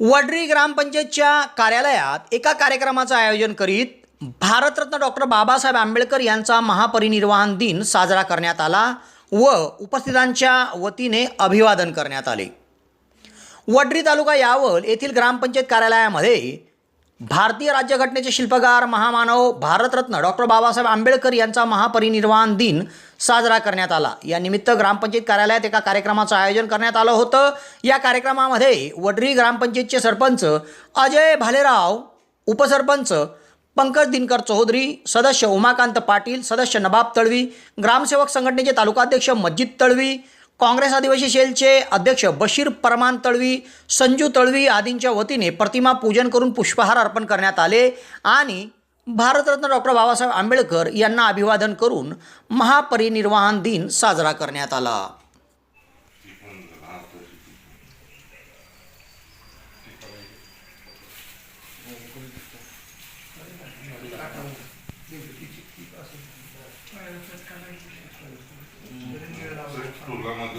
वडरी ग्रामपंचायतच्या कार्यालयात एका कार्यक्रमाचं आयोजन करीत भारतरत्न डॉक्टर बाबासाहेब आंबेडकर यांचा महापरिनिर्वाण दिन साजरा करण्यात आला व उपस्थितांच्या वतीने अभिवादन करण्यात आले. वडरी तालुका यावल येथील ग्रामपंचायत कार्यालयामध्ये भारतीय राज्यघटनेचे शिल्पकार महामानव भारतरत्न डॉक्टर बाबासाहेब आंबेडकर यांचा महापरिनिर्वाण दिन साजरा करण्यात आला. या निमित्त ग्रामपंचायत कार्यालयात एका कार्यक्रमाचं आयोजन करण्यात आलं होतं. या कार्यक्रमामध्ये वडरी ग्रामपंचायतचे सरपंच अजय भालेराव उपसरपंच पंकज दिनकर चौधरी सदस्य उमाकांत पाटील सदस्य नबाब तळवी ग्रामसेवक संघटनेचे तालुकाध्यक्ष मज्जिद तळवी काँग्रेस आदिवासी सेलचे अध्यक्ष बशीर परमान तळवी संजू तळवी आदींच्या वतीने प्रतिमा पूजन करून पुष्पहार अर्पण करण्यात आले आणि भारतरत्न डॉक्टर बाबासाहेब आंबेडकर यांना अभिवादन करून महापरिनिर्वाण दिन साजरा करण्यात आला.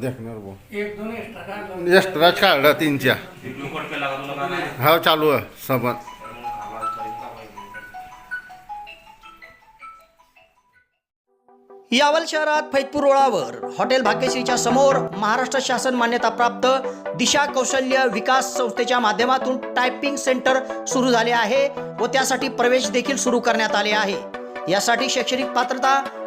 देखणार भाऊ. एक दोन एक्स्ट्रा काढला एक्स्ट्रा काढला तीनच्या. है हा चालू आहे सबत यावल शहरात फैजपूर रोडावर हॉटेल भाग्यश्रीच्या समोर महाराष्ट्र शासन मान्यताप्राप्त दिशा कौशल्य विकास संस्थेच्या माध्यमातून टायपिंग सेंटर सुरू झाले आहे व त्यासाठी प्रवेश देखील सुरू करण्यात आले आहे. यासाठी शैक्षणिक पात्रता